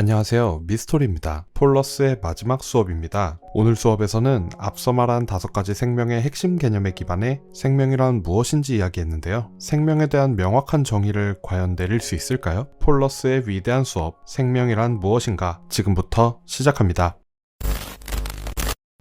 안녕하세요. 미스토리입니다. 폴러스의 마지막 수업입니다. 오늘 수업에서는 앞서 말한 다섯 가지 생명의 핵심 개념에 기반해 생명이란 무엇인지 이야기했는데요. 생명에 대한 명확한 정의를 과연 내릴 수 있을까요? 폴러스의 위대한 수업, 생명이란 무엇인가? 지금부터 시작합니다.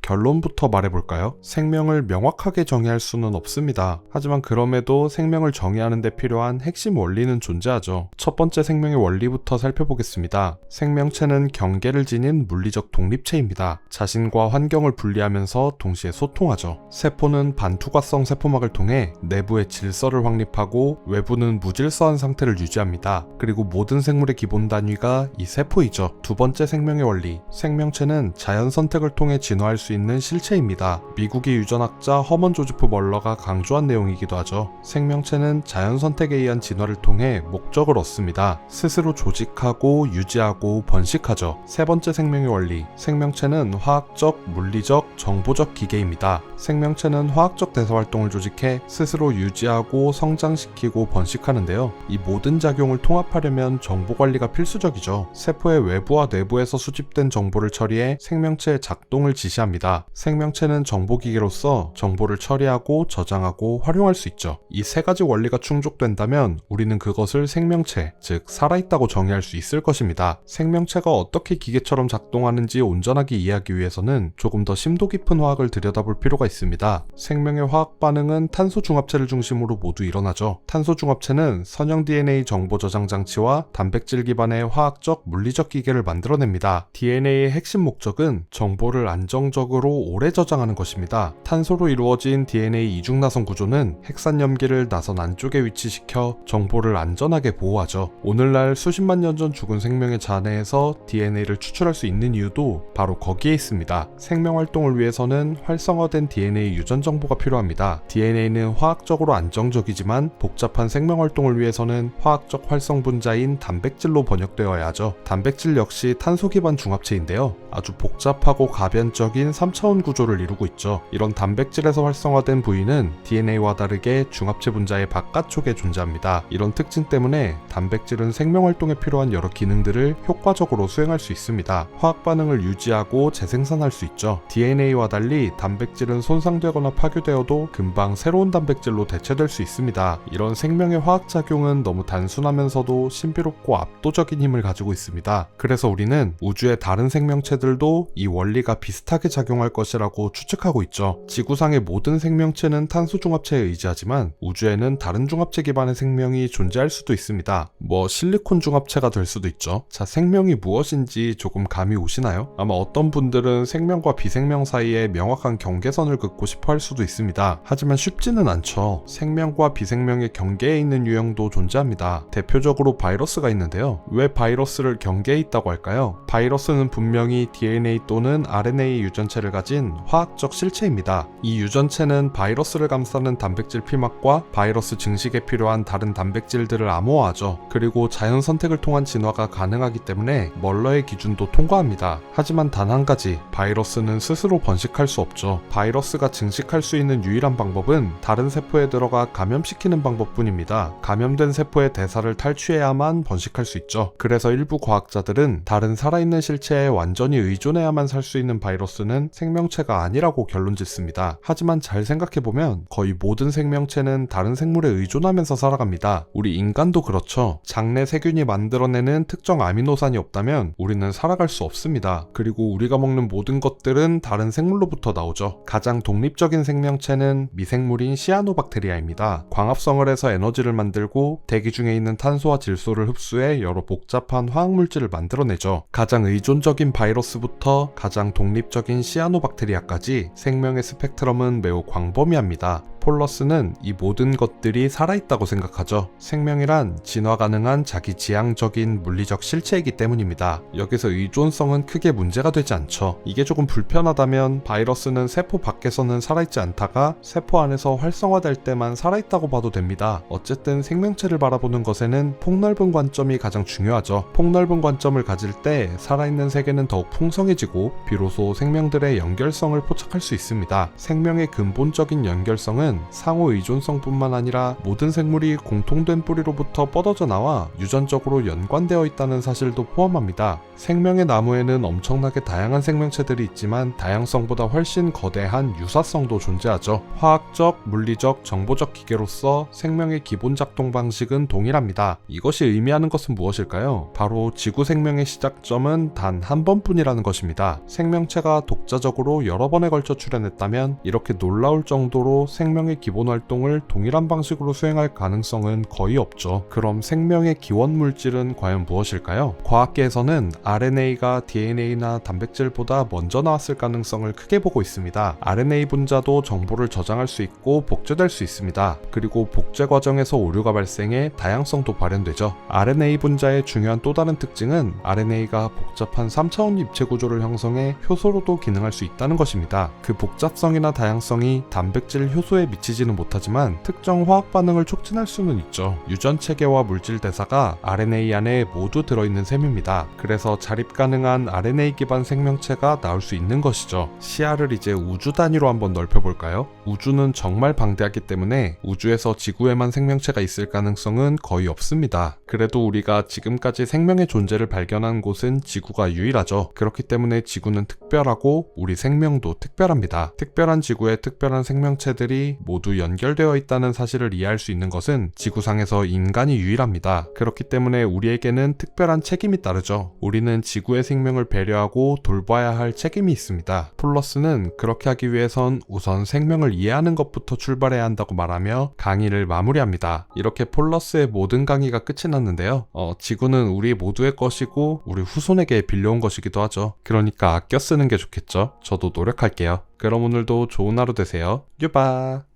결론부터 말해볼까요? 생명을 명확하게 정의할 수는 없습니다. 하지만 그럼에도 생명을 정의하는 데 필요한 핵심 원리는 존재하죠. 첫 번째 생명의 원리부터 살펴보겠습니다. 생명체는 경계를 지닌 물리적 독립체입니다. 자신과 환경을 분리하면서 동시에 소통하죠. 세포는 반투과성 세포막을 통해 내부의 질서를 확립하고 외부는 무질서한 상태를 유지합니다. 그리고 모든 생물의 기본 단위가 이 세포이죠. 두 번째 생명의 원리. 생명체는 자연 선택을 통해 진화할 수 있는 실체입니다. 미국의 유전학자 허먼 조지프 멀러가 강조한 내용이기도 하죠. 생명체는 자연 선택에 의한 진화를 통해 목적을 얻습니다. 스스로 조직하고 유지하고 번식하죠. 세 번째 생명의 원리. 생명체는 화학적, 물리적, 정보적 기계입니다. 생명체는 화학적 대사 활동을 조직해 스스로 유지하고 성장시키고 번식하는데요. 이 모든 작용을 통합하려면 정보 관리가 필수적이죠. 세포의 외부와 내부에서 수집된 정보를 처리해 생명체의 작동을 지시합니다. 생명체는 정보기계로서 정보를 처리하고 저장하고 활용할 수 있죠. 이 세 가지 원리가 충족된다면 우리는 그것을 생명체, 즉 살아있다고 정의할 수 있을 것입니다. 생명체가 어떻게 기계처럼 작동하는지 온전하게 이해하기 위해서는 조금 더 심도 깊은 화학을 들여다볼 필요가 있습니다. 생명의 화학 반응은 탄소 중합체를 중심으로 모두 일어나죠. 탄소 중합체는 선형 DNA 정보 저장 장치와 단백질 기반의 화학적, 물리적 기계를 만들어냅니다. DNA의 핵심 목적은 정보를 안정적으로 오래 저장하는 것입니다. 탄소로 이루어진 DNA 이중 나선 구조는 핵산 염기를 나선 안쪽에 위치시켜 정보를 안전하게 보호하죠. 오늘날 수십만 년 전 죽은 생명의 잔해에서 DNA를 추출할 수 있는 이유도 바로 거기에 있습니다. 생명 활동을 위해서는 활성화된 DNA 유전 정보가 필요합니다. DNA는 화학적으로 안정적이지만 복잡한 생명 활동을 위해서는 화학적 활성 분자인 단백질로 번역되어야 하죠. 단백질 역시 탄소 기반 중합체인데요. 아주 복잡하고 가변적인 3차원 구조를 이루고 있죠. 이런 단백질에서 활성화된 부위는 DNA와 다르게 중합체 분자의 바깥쪽에 존재합니다. 이런 특징 때문에 단백질은 생명 활동에 필요한 여러 기능들을 효과적으로 수행할 수 있습니다. 화학 반응을 유지하고 재생산할 수 있죠. DNA와 달리 단백질은 손상되거나 파괴되어도 금방 새로운 단백질로 대체될 수 있습니다. 이런 생명의 화학 작용은 너무 단순하면서도 신비롭고 압도적인 힘을 가지고 있습니다. 그래서 우리는 우주의 다른 생명체들도 이 원리가 비슷하게 작용 할 것이라고 추측하고 있죠. 지구상의 모든 생명체는 탄소 중합체에 의지하지만 우주에는 다른 중합체 기반의 생명이 존재할 수도 있습니다. 뭐 실리콘 중합체가 될 수도 있죠. 자, 생명이 무엇인지 조금 감이 오시나요? 아마 어떤 분들은 생명과 비생명 사이에 명확한 경계선을 긋고 싶어 할 수도 있습니다. 하지만 쉽지는 않죠. 생명과 비생명의 경계에 있는 유형도 존재합니다. 대표적으로 바이러스가 있는데요. 왜 바이러스를 경계에 있다고 할까요? 바이러스는 분명히 DNA 또는 RNA 유전체를 가진 화학적 실체입니다. 이 유전체는 바이러스를 감싸는 단백질 피막과 바이러스 증식에 필요한 다른 단백질들을 암호화하죠. 그리고 자연 선택을 통한 진화가 가능하기 때문에 멀러의 기준도 통과합니다. 하지만 단 한 가지, 바이러스는 스스로 번식할 수 없죠. 바이러스가 증식할 수 있는 유일한 방법은 다른 세포에 들어가 감염시키는 방법뿐입니다. 감염된 세포의 대사를 탈취해야만 번식할 수 있죠. 그래서 일부 과학자들은 다른 살아있는 실체에 완전히 의존해야만 살 수 있는 바이러스는 생명체가 아니라고 결론 짓습니다. 하지만 잘 생각해보면 거의 모든 생명체는 다른 생물에 의존하면서 살아갑니다. 우리 인간도 그렇죠. 장내 세균이 만들어내는 특정 아미노산이 없다면 우리는 살아갈 수 없습니다. 그리고 우리가 먹는 모든 것들은 다른 생물로부터 나오죠. 가장 독립적인 생명체는 미생물인 시아노박테리아입니다. 광합성을 해서 에너지를 만들고 대기 중에 있는 탄소와 질소를 흡수해 여러 복잡한 화학물질을 만들어내죠. 가장 의존적인 바이러스부터 가장 독립적인 시 아노박테리아까지 생명의 스펙트럼은 매우 광범위합니다. 폴러스는 이 모든 것들이 살아있다고 생각하죠. 생명이란 진화 가능한 자기 지향적인 물리적 실체이기 때문입니다. 여기서 의존성은 크게 문제가 되지 않죠. 이게 조금 불편하다면 바이러스는 세포 밖에서는 살아있지 않다가 세포 안에서 활성화될 때만 살아있다고 봐도 됩니다. 어쨌든 생명체를 바라보는 것에는 폭넓은 관점이 가장 중요하죠. 폭넓은 관점을 가질 때 살아있는 세계는 더욱 풍성해지고 비로소 생명들의 연결성을 포착할 수 있습니다. 생명의 근본적인 연결성은 생명체는 상호 의존성뿐만 아니라 모든 생물이 공통된 뿌리로부터 뻗어져 나와 유전적으로 연관되어 있다는 사실도 포함합니다. 생명의 나무에는 엄청나게 다양한 생명체들이 있지만 다양성보다 훨씬 거대한 유사성도 존재하죠. 화학적, 물리적, 정보적 기계로서 생명의 기본 작동 방식은 동일합니다. 이것이 의미하는 것은 무엇일까요? 바로 지구 생명의 시작점은 단 한 번뿐이라는 것입니다. 생명체가 독자적으로 여러 번에 걸쳐 출현했다면 이렇게 놀라울 정도로 생명 의 기본 활동을 동일한 방식으로 수행할 가능성은 거의 없죠. 그럼 생명의 기원 물질은 과연 무엇일까요? 과학계에서는 RNA가 DNA나 단백질보다 먼저 나왔을 가능성을 크게 보고 있습니다. RNA 분자도 정보를 저장할 수 있고 복제될 수 있습니다. 그리고 복제 과정에서 오류가 발생해 다양성도 발현되죠. RNA 분자의 중요한 또 다른 특징은 RNA가 복잡한 3차원 입체 구조를 형성해 효소로도 기능할 수 있다는 것입니다. 그 복잡성이나 다양성이 단백질 효소에 미치지는 못하지만 특정 화학 반응을 촉진할 수는 있죠. 유전 체계와 물질 대사가 RNA 안에 모두 들어있는 셈입니다. 그래서 자립 가능한 RNA 기반 생명체가 나올 수 있는 것이죠. 시야를 이제 우주 단위로 한번 넓혀볼까요? 우주는 정말 방대하기 때문에 우주에서 지구에만 생명체가 있을 가능성은 거의 없습니다. 그래도 우리가 지금까지 생명의 존재를 발견한 곳은 지구가 유일하죠. 그렇기 때문에 지구는 특별하고 우리 생명도 특별합니다. 특별한 지구에 특별한 생명체들이 모두 연결되어 있다는 사실을 이해할 수 있는 것은 지구상에서 인간이 유일합니다. 그렇기 때문에 우리에게는 특별한 책임이 따르죠. 우리는 지구의 생명을 배려하고 돌봐야 할 책임이 있습니다. 폴러스는 그렇게 하기 위해선 우선 생명을 이해하는 것부터 출발해야 한다고 말하며 강의를 마무리합니다. 이렇게 폴러스의 모든 강의가 끝이 났는데요. 어, 지구는 우리 모두의 것이고 우리 후손에게 빌려온 것이기도 하죠. 그러니까 아껴 쓰는 게 좋겠죠. 저도 노력할게요. 그럼 오늘도 좋은 하루 되세요. 유바!